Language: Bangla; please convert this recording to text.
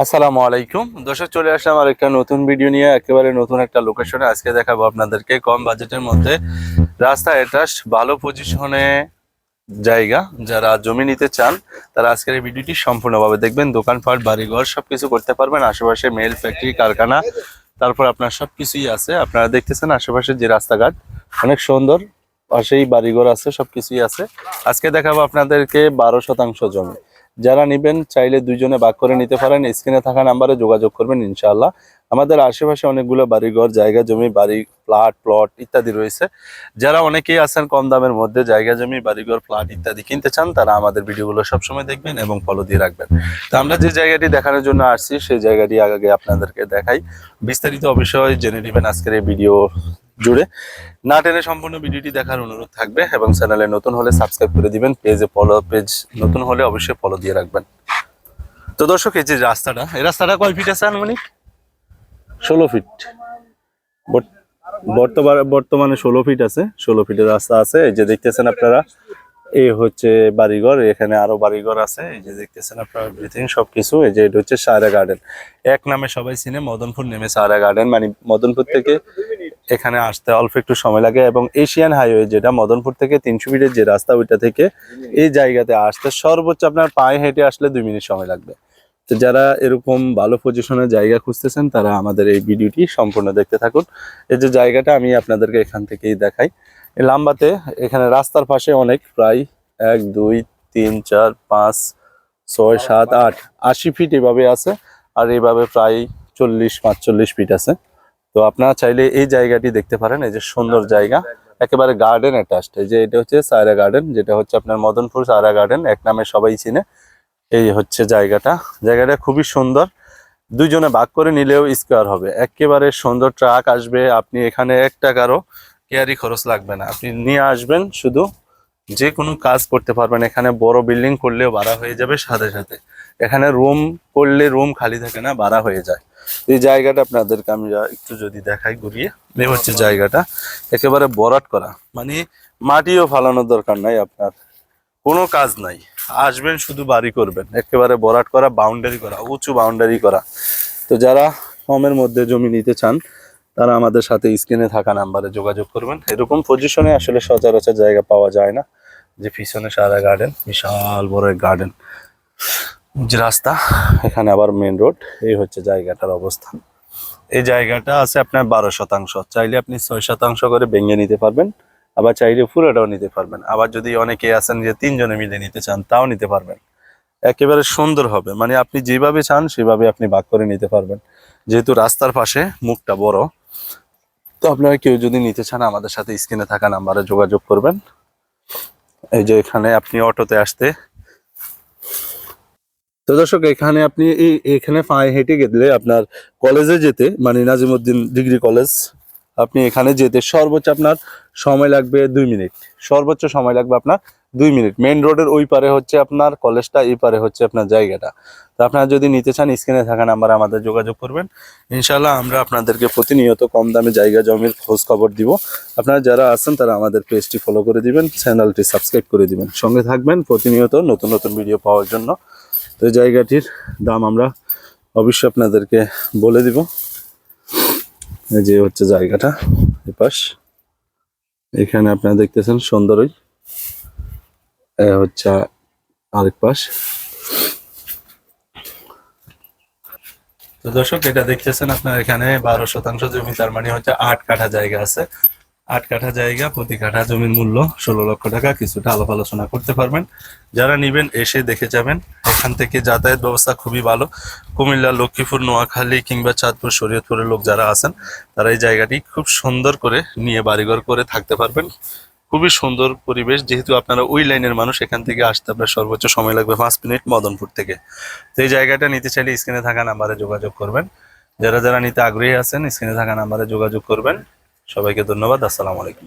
আসসালামু আলাইকুম। দর্শক, চলে আসলাম আর একটা নতুন ভিডিও নিয়ে, একেবারে নতুন একটা লোকেশনে আজকে দেখাবো আপনাদেরকে কম বাজেটের মধ্যে রাস্তা এটা ভালো পজিশনে জায়গা। যারা জমি নিতে চান, তারা আজকের এই ভিডিওটি সম্পূর্ণভাবে দেখবেন। দোকানপাট, বাড়িঘর, সবকিছু করতে পারবেন। আশেপাশে মেল ফ্যাক্টরি কারখানা, তারপর আপনার সবকিছুই আছে। আপনারা দেখতেছেন আশেপাশে যে রাস্তাঘাট, অনেক সুন্দর। পাশেই বাড়িঘর আছে, সবকিছুই আছে। আজকে দেখাবো আপনাদেরকে বারো শতাংশ জমি। যারা নিবেন, চাইলে দুইজনে ভাগ করে নিতে পারেন। স্ক্রিনে থাকা নাম্বারে যোগাযোগ করবেন ইনশাআল্লাহ। আমাদের আশেপাশে অনেকগুলো বাড়িঘর, জায়গা জমি, বাড়ি, ফ্ল্যাট, প্লট ইত্যাদি রয়েছে। যারা অনেকেই আছেন কম দামের মধ্যে, জায়গা জমি, বাড়িঘর, ফ্ল্যাট ইত্যাদি কিনতে চান, তারা আমাদের ভিডিওগুলো সবসময় দেখবেন এবং ফলো দিয়ে রাখবেন। তো আমরা যে জায়গাটি দেখানোর জন্য আসছি, সেই জায়গাটি আগে আপনাদেরকে দেখাই। বিস্তারিত অবশ্যই জেনে নেবেন আজকের এই ভিডিও জুড়ে। না টেনে সম্পূর্ণ ভিডিওটি দেখার অনুরোধ থাকবে এবং চ্যানেলে নতুন হলে সাবস্ক্রাইব করে দিবেন, পেজে ফলো পেজ নতুন হলে অবশ্যই ফলো দিয়ে রাখবেন। তো দর্শক, এই যে রাস্তাটা, এই রাস্তাটা কয় ফিট আছে আনুমানিক? ষোলো ফিট বর্ত- বর্তমানে বর্তমানে ষোলো ফিট আছে। ষোলো ফিটের রাস্তা আছে। এই যে দেখতেছেন আপনারা, এই হচ্ছে বাড়িঘর। এখানে আরও বাড়িঘর আছে। এই যে দেখতেছেন আপনারা এভরিথিং সবকিছু। এই যে এটা হচ্ছে সায়রা গার্ডেন এক নামে সবাই চিনে, মদনপুর নেমে সায়রা গার্ডেন মানে মদনপুর থেকে এখানে আসতে অল্প একটু সময় লাগে এবং এশিয়ান হাইওয়ে যেটা, মদনপুর থেকে তিনশো ফিটের যে রাস্তা, ওইটা থেকে এই জায়গাতে আসতে সর্বোচ্চ আপনার পায়ে হেঁটে আসলে দুই মিনিট সময় লাগবে। তো যারা এরকম ভালো পজিশনের জায়গা খুঁজতেছেন, তারা আমাদের এই ভিডিওটি সম্পূর্ণ দেখতে থাকুন। এই যে জায়গাটা আমি আপনাদেরকে এখান থেকেই দেখাই। লাম্বাতে এখানে রাস্তার পাশে অনেক, প্রায় এক, দুই, তিন, চার, পাঁচ, ছয়, সাত, আট, আশি ফিট এভাবে আছে, আর এইভাবে প্রায় চল্লিশ, পাঁচচল্লিশ ফিট আছে। তো আপনারা চাইলে এই জায়গাটি দেখতে পারেন, এই যে সুন্দর জায়গা, একেবারে গার্ডেন অ্যাটাচড এই যে এটা হচ্ছে সায়রা গার্ডেন যেটা হচ্ছে আপনার মদনপুর সায়রা গার্ডেন এক নামে সবাই চিনে। এই হচ্ছে জায়গাটা। জায়গাটা খুবই সুন্দর। দুইজনে ভাগ করে নিলেও স্কোয়ার হবে। একেবারে সুন্দর ট্রাক আসবে। আপনি এখানে এক টাকারও কেয়ারি খরচ লাগবে না। আপনি নিয়ে আসবেন শুধু যে কোনো কাজ করতে পারবেন। এখানে বড় বিল্ডিং করলেও ভাড়া হয়ে যাবে সাথে সাথে। এখানে রুম করলে রুম খালি থাকে না, ভাড়া হয়ে যায়। এই জায়গাটা আপনাদেরকে আমি একটু যদি দেখাই ঘুরিয়ে। এই হচ্ছে জায়গাটা। একেবারে বরাট করা। মানে মাটিও ফালানোর দরকার নাই আপনার। কোনো কাজ নাই। আসবেন, শুধু বাড়ি করবেন। একেবারে বরাট করা বাউন্ডারি করা, উঁচু বাউন্ডারি করা। তো যারা কমের মধ্যে জমি নিতে চান, তারা আমাদের সাথে স্ক্রিনে থাকা নাম্বারে যোগাযোগ করবেন। এরকম পজিশনে আসলে সচরাচর জায়গা পাওয়া যায় না। যে পিছনে সারা গার্ডেন বিশাল বড় এক গার্ডেন যে রাস্তা, এখানে আবার মেন রোড এই হচ্ছে জায়গাটার অবস্থান এই জায়গাটা আছে আপনার বারো শতাংশ। চাইলে আপনি ছয় শতাংশ করে ভেঙে নিতে পারবেন। আবার চাইলে পুরোটাও নিতে পারবেন। আবার যদি অনেকে আছেন যে তিনজনে মিলে নিতে চান, তাও নিতে পারবেন। একেবারে সুন্দর হবে। মানে আপনি যেভাবে চান, সেভাবে আপনি ভাগ করে নিতে পারবেন। যেহেতু রাস্তার পাশে মুখটা বড়, তো আপনারা কেউ যদি নিতে চান, আমাদের সাথে স্ক্রিনে থাকা নাম্বারে যোগাযোগ করবেন। এই যে এখানে আপনি অটোতে আসতে, তো দর্শক, এখানে আপনি এখানে পায়ে হেঁটে গেলে আপনার কলেজে যেতে মানে নাজিমুদ্দিন ডিগ্রি কলেজ আপনি এখানে যেতে সর্বোচ্চ আপনার সময় লাগবে দুই মিনিট। সর্বোচ্চ সময় লাগবে আপনার দুই মিনিট। মেন রোডের ওই পারে হচ্ছে আপনার কলেজটা, এই পারে হচ্ছে আপনার জায়গাটা। তো আপনারা যদি নিতে চান, স্ক্রিনে থাকা নাম্বার আমাদের যোগাযোগ করবেন। ইনশাল্লাহ আমরা আপনাদেরকে প্রতিনিয়ত কম দামে জায়গা জমির খোঁজ খবর দিব। আপনারা যারা আছেন, তারা আমাদের পেজটি ফলো করে দিবেন চ্যানেলটি সাবস্ক্রাইব করে দিবেন। সঙ্গে থাকবেন প্রতিনিয়ত নতুন নতুন ভিডিও পাওয়ার জন্য। তো জায়গাটির দাম আমরা অবশ্যই আপনাদেরকে বলে দিব। এই যে হচ্ছে জায়গাটা, এপাশ। এখানে আপনারা দেখতেছেন সুন্দরই। হচ্ছে আরেক পাশ। তো দর্শক, এটা দেখতেছেন আপনার এখানে বারো শতাংশ জমি, তার মানে হচ্ছে আট কাঠা জায়গা আছে। আট কাঠা জায়গা, প্রতি কাঠা জমির মূল্য ষোলো লক্ষ টাকা। কিছুটা আলাপ আলোচনা করতে পারবেন। যারা নিবেন, এসে দেখে যাবেন। এখান থেকে যাতায়াত ব্যবস্থা খুবই ভালো। কুমিল্লা, লক্ষ্মীপুর, নোয়াখালী কিংবা চাঁদপুর, শরীয়তপুরের লোক যারা আছেন, তারা এই জায়গাটি খুব সুন্দর করে নিয়ে বাড়িঘর করে থাকতে পারবেন। খুবই সুন্দর পরিবেশ। যেহেতু আপনারা ওই লাইনের মানুষ, এখান থেকে আসতে আপনার সর্বোচ্চ সময় লাগবে পাঁচ মিনিট মদনপুর থেকে। তো এই জায়গাটা নিতে চাইলে স্ক্রিনে থাকা নাম্বারে যোগাযোগ করবেন। যারা যারা নিতে আগ্রহী আছেন, স্ক্রিনে থাকা নাম্বারে যোগাযোগ করবেন। সবাইকে ধন্যবাদ। আসসালামু আলাইকুম।